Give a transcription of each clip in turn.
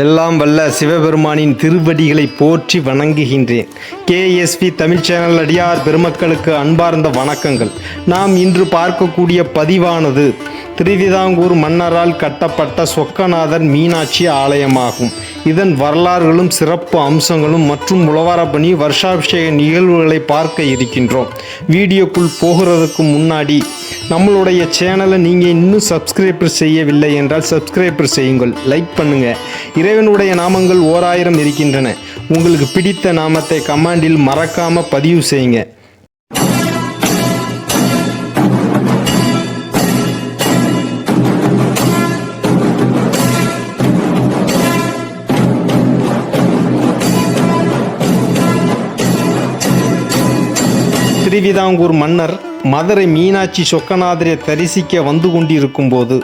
எல்லாம் வல்ல சிவபெருமானின் திருவடிகளை போற்றி வணங்குகின்றேன். கேஎஸ்பி தமிழ் சேனல் அடியார் பெருமக்களுக்கு அன்பார்ந்த வணக்கங்கள். நாம் இன்று பார்க்கக்கூடிய பதிவானது திருவிதாங்கூர் மன்னரால் கட்டப்பட்ட சொக்கநாதர் மீனாட்சி ஆலயமாகும். இதன் வரலாறுகளும் சிறப்பு அம்சங்களும் மற்றும் உழவாரப்பணி வருஷாபிஷேக நிகழ்வுகளை பார்க்க இருக்கின்றோம். வீடியோக்குள் போகிறதுக்கு முன்னாடி நம்மளுடைய சேனலை நீங்கள் இன்னும் சப்ஸ்கிரைபர் செய்யவில்லை என்றால் சப்ஸ்கிரைபர் செய்யுங்கள் லைக் பண்ணுங்கள் இறைவனுடைய நாமங்கள் ஓர் ஆயிரம் இருக்கின்றன. உங்களுக்கு பிடித்த நாமத்தை கமாண்டில் மறக்காமல் பதிவு செய்யுங்க. திருவிதாங்கூர் மன்னர் மதுரை மீனாட்சி சொக்கநாதரை தரிசிக்க வந்து கொண்டிருக்கும் போது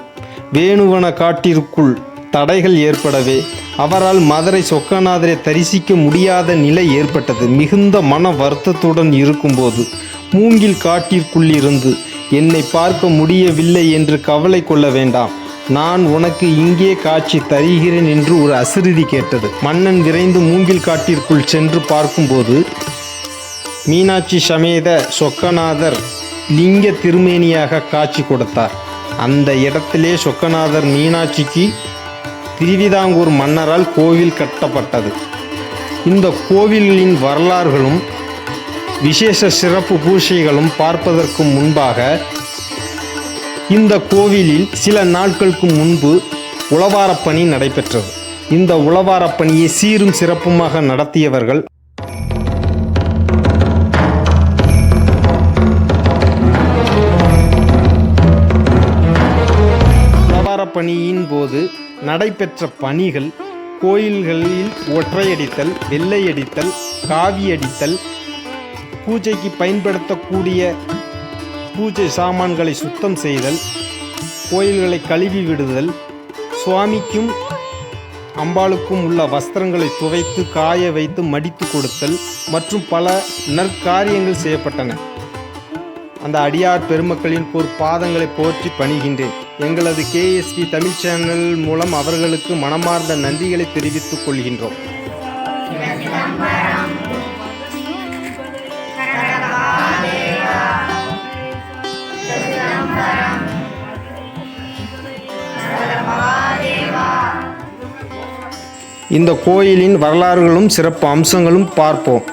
வேணுவன காட்டிற்குள் தடைகள் ஏற்படவே அவரால் மதுரை சொக்கநாதரை தரிசிக்க முடியாத நிலை ஏற்பட்டது. மிகுந்த மன வருத்தத்துடன் இருக்கும்போது மூங்கில் காட்டிற்குள்ளிருந்து என்னை பார்க்க முடியவில்லை என்று கவலை கொள்ள வேண்டாம். நான் உனக்கு இங்கே காட்சி தருகிறேன் என்று ஒரு அசிறுதி கேட்டது. மன்னன் விரைந்து மூங்கில் காட்டிற்குள் சென்று பார்க்கும்போது மீனாட்சி சமேத சொக்கநாதர் லிங்க திருமேனியாக காட்சி கொடுத்தார். அந்த இடத்திலே சொக்கநாதர் மீனாட்சிக்கு திருவிதாங்கூர் மன்னரால் கோவில் கட்டப்பட்டது. இந்த கோவிலின் வரலாறுகளும் விசேஷ சிறப்பு பூஜைகளும் பார்ப்பதற்கு முன்பாக இந்த கோவிலில் சில நாட்களுக்கு முன்பு உளவாரப் பணி நடைபெற்றது. இந்த உளவாரப்பணியை சீரும் சிறப்புமாக நடத்தியவர்கள் நடைபெற்ற பணிகள் கோயில்களில் ஒற்றையடித்தல் வெள்ளையடித்தல் காவியடித்தல் பூஜைக்கு பயன்படுத்தக்கூடிய பூஜை சாமான்களை சுத்தம் செய்தல் கோயில்களை கழுவி விடுதல் சுவாமிக்கும் அம்பாளுக்கும் உள்ள வஸ்திரங்களை துவைத்து காய வைத்து மடித்து கொடுத்தல் மற்றும் பல நற்காரியங்கள் செய்யப்பட்டன. அந்த அடியார் பெருமக்களின் பொற் பாதங்களை போற்றி பணிகின்றேன். எங்களது கேஎஸ்பி தமிழ் சேனல் மூலம் அவர்களுக்கு மனமார்ந்த நன்றிகளை தெரிவித்துக் கொள்கின்றோம். இந்த கோயிலின் வரலாறுகளும் சிறப்பு அம்சங்களும் பார்ப்போம்.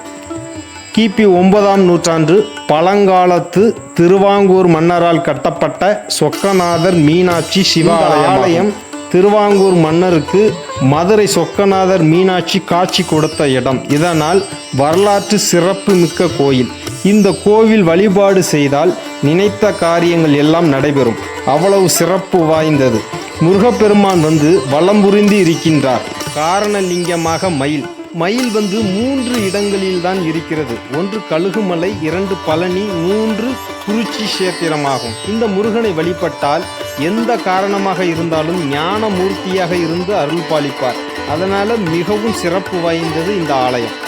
கிபி ஒன்பதாம் நூற்றாண்டு பழங்காலத்து திருவாங்கூர் மன்னரால் கட்டப்பட்ட சொக்கநாதர் மீனாட்சி சிவாலயம் ஆலயம் திருவாங்கூர் மன்னருக்கு மதுரை சொக்கநாதர் மீனாட்சி காட்சி கொடுத்த இடம். இதனால் வரலாற்று சிறப்பு மிக்க கோயில். இந்த கோவில் வழிபாடு செய்தால் நினைத்த காரியங்கள் எல்லாம் நடைபெறும். அவ்வளவு சிறப்பு வாய்ந்தது. முருகப்பெருமான் வந்து வலம் புரிந்து இருக்கின்றார். காரணலிங்கமாக மயில் மயில் வந்து மூன்று இடங்களில் தான் இருக்கிறது. ஒன்று கழுகுமலை இரண்டு பழனி மூன்று குறிச்சி சேத்திரமாகும் இந்த முருகனை வழிபட்டால் எந்த காரணமாக இருந்தாலும் ஞான மூர்த்தியாக இருந்து அருள் பாலிப்பார். அதனால் மிகவும் சிறப்பு வாய்ந்தது இந்த ஆலயம்.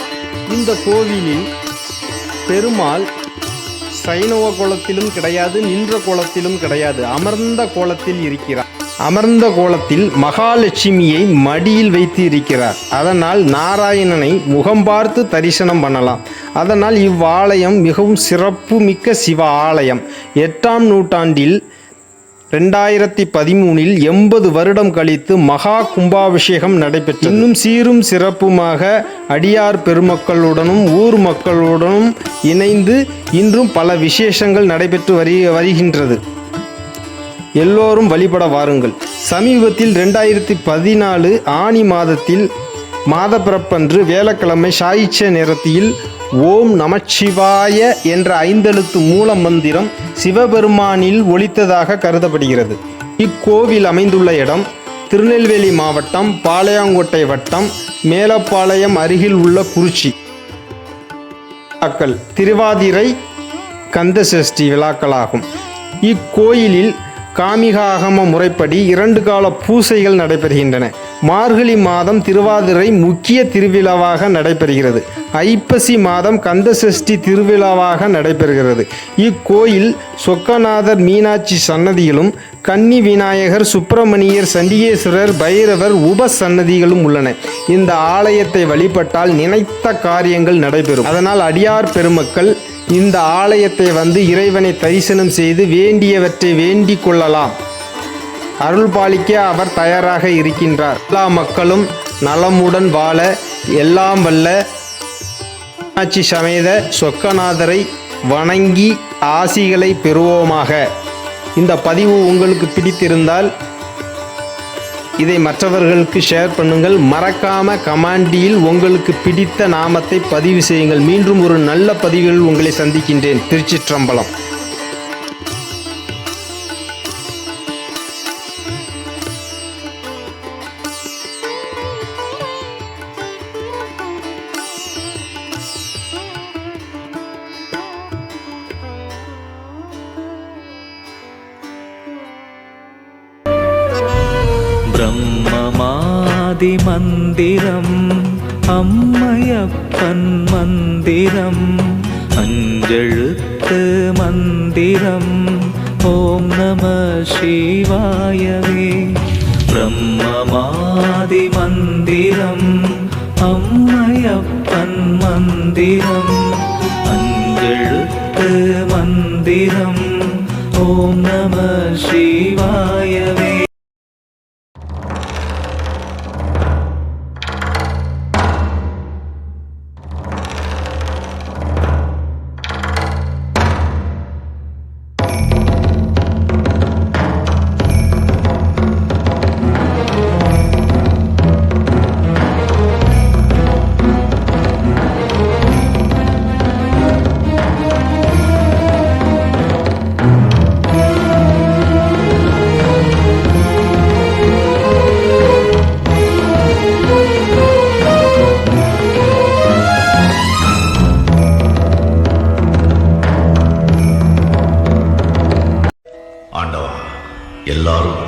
இந்த கோவிலில் பெருமாள் சைனவ கோலத்திலும் கிடையாது நின்ற கோலத்திலும் கிடையாது அமர்ந்த கோலத்தில் இருக்கிறார். அமர்ந்த கோலத்தில் மகாலட்சுமியை மடியில் வைத்து இருக்கிறார். அதனால் நாராயணனை முகம் பார்த்து தரிசனம் பண்ணலாம். அதனால் இவ்வாலயம் மிகவும் சிறப்பு மிக்க சிவ ஆலயம். எட்டாம் நூற்றாண்டில் ரெண்டாயிரத்தி பதிமூனில் எண்பது வருடம் கழித்து மகா கும்பாபிஷேகம் நடைபெற்றது. இன்னும் சீரும் சிறப்புமாக அடியார் பெருமக்களுடனும் ஊர் மக்களுடனும் இணைந்து இன்றும் பல விசேஷங்கள் நடைபெற்று வரி வருகின்றது. எல்லோரும் வழிபட வாருங்கள். சமீபத்தில் ரெண்டாயிரத்தி பதினாலு ஆனி மாதத்தில் மாதப்பிறப்பன்று வேலக்கிழமை சாயிச்ச நேரத்தில் ஓம் நமச்சிவாய என்ற ஐந்தெழுத்து மூல மந்திரம் சிவபெருமானில் ஒலித்ததாக கருதப்படுகிறது. இக்கோவில் அமைந்துள்ள இடம் திருநெல்வேலி மாவட்டம் பாளையங்கோட்டை வட்டம் மேலப்பாளையம் அருகில் உள்ள குறிச்சி. விழாக்கள் திருவாதிரை கந்தசஷ்டி விழாக்களாகும். இக்கோயிலில் காமிக ஆகம முறைப்படி இரண்டு கால பூசைகள் நடைபெறுகின்றன. மார்கழி மாதம் திருவாதிரை முக்கிய திருவிழாவாக நடைபெறுகிறது. ஐப்பசி மாதம் கந்தசஷ்டி திருவிழாவாக நடைபெறுகிறது. இக்கோயில் சொக்கநாதர் மீனாட்சி சன்னதிகளும் கன்னி விநாயகர் சுப்பிரமணியர் சண்டிகேஸ்வரர் பைரவர் உப சன்னதிகளும் உள்ளன. இந்த ஆலயத்தை வழிபட்டால் நினைத்த காரியங்கள் நடைபெறும். அதனால் அடியார் பெருமக்கள் இந்த ஆலயத்தை வந்து இறைவனை தரிசனம் செய்து வேண்டியவற்றை வேண்டிக் கொள்ளலாம். அருள் பாலிக்க அவர் தயாராக இருக்கின்றார். எல்லா மக்களும் நலமுடன் வாழ எல்லாம் வல்ல மீனாட்சி சமேத சொக்கநாதரை வணங்கி ஆசிகளை பெறுவோமாக. இந்த பதிவு உங்களுக்கு பிடித்திருந்தால் இதை மற்றவர்களுக்கு ஷேர் பண்ணுங்கள். மறக்காம கமாண்டியில் உங்களுக்கு பிடித்த நாமத்தை பதிவு செய்யுங்கள். மீண்டும் ஒரு நல்ல பதிவில் உங்களை சந்திக்கின்றேன். திருச்சிற்றம்பலம். ബ്രഹ്മമാതിമന്ദിരം അമ്മയപ്പൻ മന്ദിരം അഞ്ചെഴുത്ത് മന്ദിരം ഓം നമ ശിവായവേ. ബ്രഹ്മമാതിമന്ദിരം അമ്മയപ്പൻ മന്ദിരം അഞ്ചെഴുത്ത് മന്ദിരം ഓം നമ ശിവായവേ. எல்லாரும்